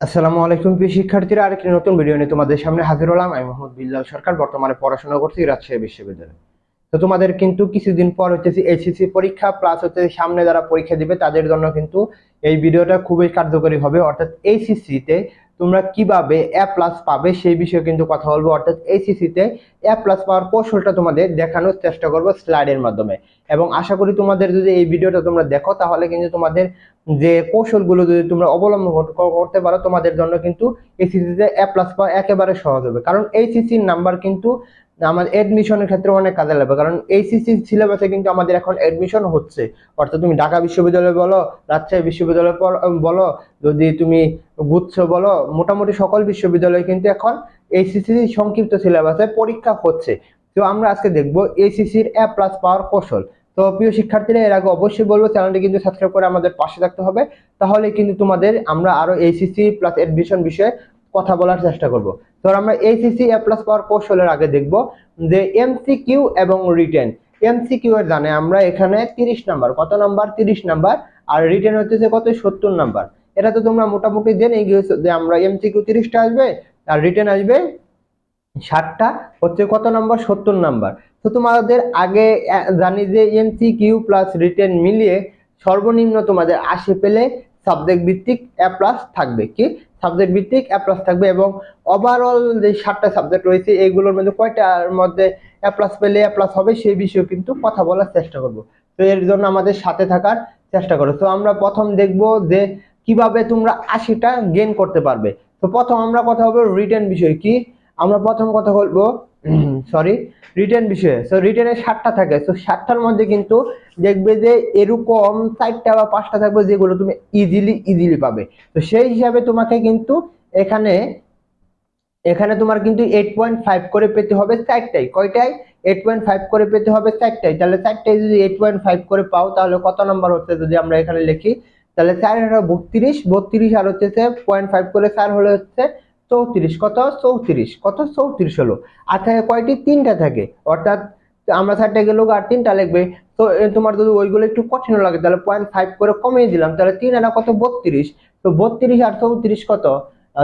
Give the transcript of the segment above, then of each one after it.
আসসালামু আলাইকুম প্রিয় শিক্ষার্থীরা, আরেকটি নতুন ভিডিও নিয়ে তোমাদের সামনে হাজির হলাম। আমি মোহাম্মদ বিল্লাল সরকার, বর্তমানে পড়াশোনা করছি রাজশাহী বিশ্ববিদ্যালয়ে। তো তোমাদের কিন্তু কিছুদিন পর হচ্ছে এইচএসসি পরীক্ষা প্লাস হচ্ছে সামনে যারা পরীক্ষা দিবে তাদের জন্য কিন্তু এই ভিডিওটা খুবই কার্যকরী হবে। অর্থাৎ এইচএসসি তে তোমরা কীভাবে এ প্লাস পাবে সেই বিষয়ে কিন্তু কথা বলব। অর্থাৎ এইচএসসি তে এ প্লাস পাওয়ার কৌশলটা তোমাদের দেখানোর চেষ্টা করব স্লাইডের মাধ্যমে। এবং আশা করি তোমাদের যদি এই ভিডিওটা তোমরা দেখো, তাহলে কিন্তু তোমাদের যে কৌশলগুলো যদি তোমরা অবলম্বন করতে পারো, তোমাদের জন্য কিন্তু এইচএসসিতে এ প্লাস পাওয়া একেবারে সহজ হবে। কারণ এইচএসসির নাম্বার কিন্তু আমাদের এডমিশনের ক্ষেত্রে অনেক কাজে লাগবে। কারণ এইচএসসি সিলেবাসে কিন্তু আমাদের এখন এডমিশন হচ্ছে। অর্থাৎ তুমি ঢাকা বিশ্ববিদ্যালয় বলো, রাজশাহী বিশ্ববিদ্যালয় বলো, যদি তুমি গুচ্ছ বলো, মোটামুটি সকল বিশ্ববিদ্যালয় কিন্তু এখন এইচএসসি সংক্ষিপ্ত সিলেবাসে পরীক্ষা হচ্ছে। তো আমরা আজকে দেখব এইচএসসির এ প্লাস পাওয়ার কৌশল। তো প্রিয় শিক্ষার্থীরা, এর আগে অবশ্যই বলব চ্যানেলটি কিন্তু সাবস্ক্রাইব করে আমাদের পাশে থাকতে হবে। তাহলে কিন্তু তোমাদের আমরা আরও এইচএসসি প্লাস এডমিশন বিষয়ে কথা বলার চেষ্টা করব। তো আমরা এইচএসসি এ প্লাস পাওয়ার কৌশলের আগে দেখব যে এমসিকিউ এবং রিটেন এমসিকিউ এর জানে আমরা এখানে 30 নাম্বার। কত নাম্বার? 30 নাম্বার। আর রিটেন হচ্ছে কত? 70 নাম্বার। এটা তো তোমরা মোটামুটি জেনে গিয়েছো যে আমরা এমসিকিউ 30টা আসবে, আর রিটেন আসবে ষাটটা, হচ্ছে কত নাম্বার? সত্তর নাম্বার। তো তোমাদের আগে জানি যে এমসি কিউ প্লাস রিটেন মিলিয়ে সর্বনিম্ন তোমাদের আশি পেলে সাবজেক্ট ভিত্তিক এ প্লাস থাকবে। কি? সাবজেক্ট ভিত্তিক এ প্লাস থাকবে এবং ওভারঅল যে সাতটা সাবজেক্ট রয়েছে এইগুলোর মধ্যে কয়টার মধ্যে এ প্লাস পেলে এ প্লাস হবে, সেই বিষয়ে কিন্তু কথা বলার চেষ্টা করব। তো এর জন্য আমাদের সাথে থাকার চেষ্টা করো। তো আমরা প্রথম দেখব যে কীভাবে তোমরা আশিটা গেন করতে পারবে। তো প্রথম আমরা কথা বলব রিটেন বিষয় কি? আমরা প্রথম কথা বলব সরি রিটেন বিষয়ে। সো রিটেনে সাতটা থাকে। তো সাতটার মধ্যে কিন্তু দেখবে যে এরকম চারটা বা পাঁচটা থাকবে যেগুলো তুমি ইজিলি ইজিলি পাবে। তো সেই হিসাবে তোমাকে কিন্তু এখানে এখানে তোমার কিন্তু এইট পয়েন্ট ফাইভ করে পেতে হবে চারটাই। কয়টাই? এইট পয়েন্ট ফাইভ করে পেতে হবে চারটাই। তাহলে চারটাই যদি এইট পয়েন্ট ফাইভ করে পাও, তাহলে কত নাম্বার হচ্ছে যদি আমরা এখানে লিখি? তাহলে চার বত্রিশ বত্রিশ আর হচ্ছে পয়েন্ট ফাইভ করে চার হলে হচ্ছে চৌত্রিশ, কত? চৌত্রিশ কত? চৌত্রিশ হলো। আর থাকে কয়টি? তিনটা থাকে। অর্থাৎ আমরা চারটা গেল, আর তিনটা লিখবে তো তোমার যদি ওইগুলো একটু কঠিন লাগে, তাহলে পয়েন্ট ফাইভ করে কমিয়ে দিলাম। তাহলে তিন আনা কত? বত্রিশ। তো বত্রিশ আর চৌত্রিশ কত?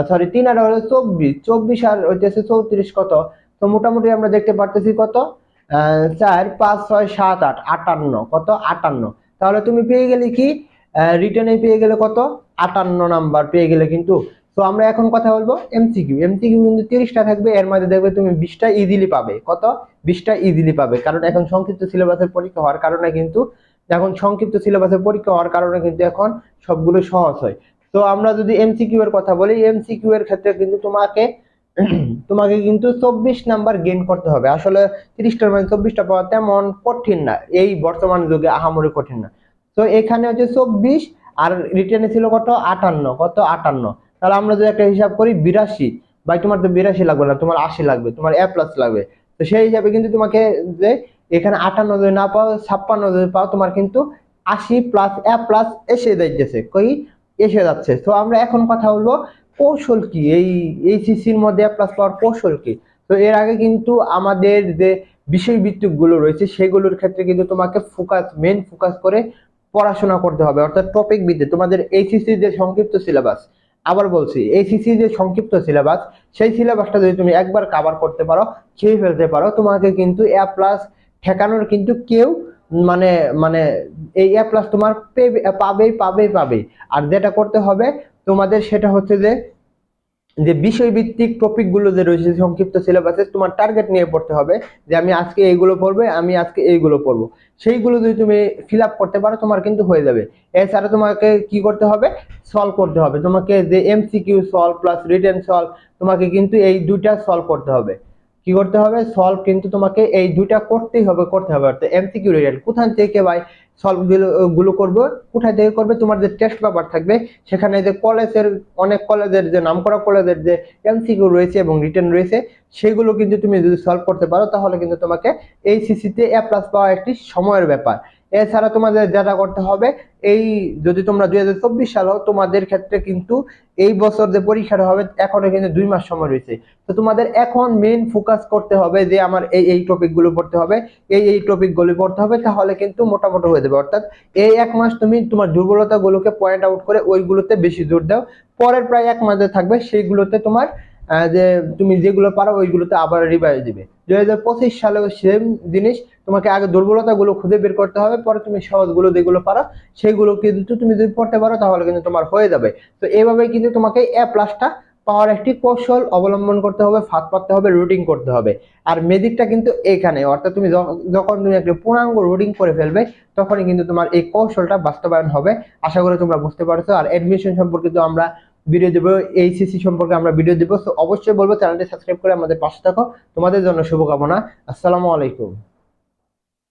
সরি তিন আনা হলো চব্বিশ। চব্বিশ আর হইতেছে চৌত্রিশ কত? তো মোটামুটি আমরা দেখতে পারতেছি কত? চার, পাঁচ, ছয়, সাত, আট, আটান্ন। কত? আটান্ন। তাহলে তুমি পেয়ে গেলে কি? রিটার্নে পেয়ে গেলে কত? আটান্ন নাম্বার পেয়ে গেলে কিন্তু তো আমরা এখন কথা বলব এমসিকিউ এমসিকিউ কিন্তু তিরিশটা থাকবে, এর মধ্যে দেখবে তুমি বিশটা ইজিলি পাবে। কত? বিশটা ইজিলি পাবে। কারণ এখন সংক্ষিপ্ত সিলেবাসের পরীক্ষা হওয়ার কারণে কিন্তু, এখন সংক্ষিপ্ত সিলেবাসের পরীক্ষা হওয়ার কারণে কিন্তু এখন সবগুলো সহজ হয়। তো আমরা যদি এমসিকিউ এর কথা বলি এমসিকিউ এর ক্ষেত্রে কিন্তু তোমাকে তোমাকে কিন্তু চব্বিশ নাম্বার গেইন করতে হবে। আসলে তিরিশটার মধ্যে চব্বিশটা পাওয়া তেমন কঠিন না। এই বর্তমান যুগে আহামরি কঠিন না। তো এখানে হচ্ছে চব্বিশ আর রিটার্নে ছিল কত? আটান্ন। কত? আটান্ন। তাহলে আমরা যদি একটা হিসাব করি বিরাশি, ভাই তোমার তো বিরাশি লাগবে না, তোমার আশি লাগবে, তোমার এ প্লাস লাগবে। তো সেই হিসাবে কিন্তু তোমাকে যে এখানে আটান্ন যদি না পাও, ছাপ্পান্ন যদি পাও, তোমার কিন্তু আশি প্লাস এ প্লাস এসে যাইতেছে, কই? এসে যাচ্ছে। তো আমরা এখন কথা হলো কৌশল কি? এই এইচএসসির মধ্যে এ প্লাস পাওয়ার কৌশল কি? তো এর আগে কিন্তু আমাদের যে বিষয়ভিত্তিকগুলো রয়েছে, সেগুলোর ক্ষেত্রে কিন্তু তোমাকে ফোকাস মেন ফোকাস করে পড়াশোনা করতে হবে। অর্থাৎ টপিক ভিত্তিক। তোমাদের এইচএসসি যে সংক্ষিপ্ত সিলেবাস আবার বলছি এসিসি যে সংক্ষিপ্ত সিলেবাস সেই সিলেবাসটা যদি তুমি একবার কাভার করতে পারো, খেয়ে ফেলতে পারো, তোমাকে কিন্তু এ প্লাস ঠেকানোর কিন্তু কেউ মানে মানে এই এ প্লাস তোমার পাবেই পাবেই পাবেই। আর যেটা করতে হবে তোমাদের সেটা হচ্ছে যে যে বিষয়ভিত্তিক টপিকগুলো যে রয়েছে সংক্ষিপ্ত সিলেবাসে তোমার টার্গেট নিয়ে পড়তে হবে, যে আমি আজকে এইগুলো পড়বে, আমি আজকে এইগুলো পড়ব। সেইগুলো যদি তুমি ফিল আপ করতে পারো, তোমার কিন্তু হয়ে যাবে। এছাড়া তোমাকে কি করতে হবে? সলভ করতে হবে। তোমাকে যে MCQ solve plus written solve তোমাকে কিন্তু এই দুইটা সলভ করতে হবে। কি করতে হবে? সলভ কিন্তু তোমাকে এই দুইটা করতেই হবে, করতে হবে। অর্থাৎ এমসিকিউ রিটেন কোথান থেকে ভাই সলভগুলো গুলো করবে। কোথায় থেকে করবে? তোমার যে টেস্ট পেপার থাকবে, সেখানে যে কলেজের, অনেক কলেজের যে, নামকরা কলেজের যে এমসিকিউ রয়েছে এবং রিটার্ন রয়েছে, সেগুলো কিন্তু তুমি যদি সলভ করতে পারো, তাহলে কিন্তু তোমাকে এই সিসিতে এ প্লাস পাওয়া একটি সময়ের ব্যাপার। এছাড়া তোমাদের যেটা করতে হবে, এই যদি তোমরা দুই হাজার চব্বিশ সাল তোমাদের ক্ষেত্রে কিন্তু এই বছর যে পরীক্ষাটা হবে, এখনও কিন্তু দুই মাস সময় রয়েছে। তো তোমাদের এখন মেন ফোকাস করতে হবে যে আমার এই এই টপিকগুলো পড়তে হবে, এই এই টপিকগুলো পড়তে হবে, তাহলে কিন্তু মোটামুটি হয়ে যাবে। অর্থাৎ এই এক মাস তুমি তোমার দুর্বলতাগুলোকে পয়েন্ট আউট করে ওইগুলোতে বেশি জোর দাও। পরের প্রায় এক মাসে থাকবে, সেইগুলোতে তোমার যে তুমি যেগুলো পারো, ওইগুলোতে আবার রিভাইজ দিবে। দুই হাজার পঁচিশ সালেও সেম জিনিস, তোমাকে আগে দুর্বলতাগুলো খুঁজে বের করতে হবে, পরে তুমি সহজগুলো যেগুলো পারো সেইগুলো কিন্তু তুমি যদি পড়তে পারো, তাহলে কিন্তু তোমার হয়ে যাবে। তো এইভাবে কিন্তু তোমাকে এ প্লাসটা পাওয়ার একটি কৌশল অবলম্বন করতে হবে, ফাঁদ পাততে হবে রুটিং করতে হবে। আর মেজিকটা কিন্তু এখানে, অর্থাৎ তুমি যখন তুমি একটা পূর্ণাঙ্গ রুটিং করে ফেলবে, তখনই কিন্তু তোমার এই কৌশলটা বাস্তবায়ন হবে। আশা করি তোমরা বুঝতে পারছ। আর এডমিশন সম্পর্কে তো আমরা ভিডিও দেবো সিসি সম্পর্কে আমরা ভিডিও দেবো। তো অবশ্যই বলব চ্যানেলটি সাবস্ক্রাইব করে আমাদের পাশে থাকো। তোমাদের জন্য শুভকামনা। আসসালামু আলাইকুম।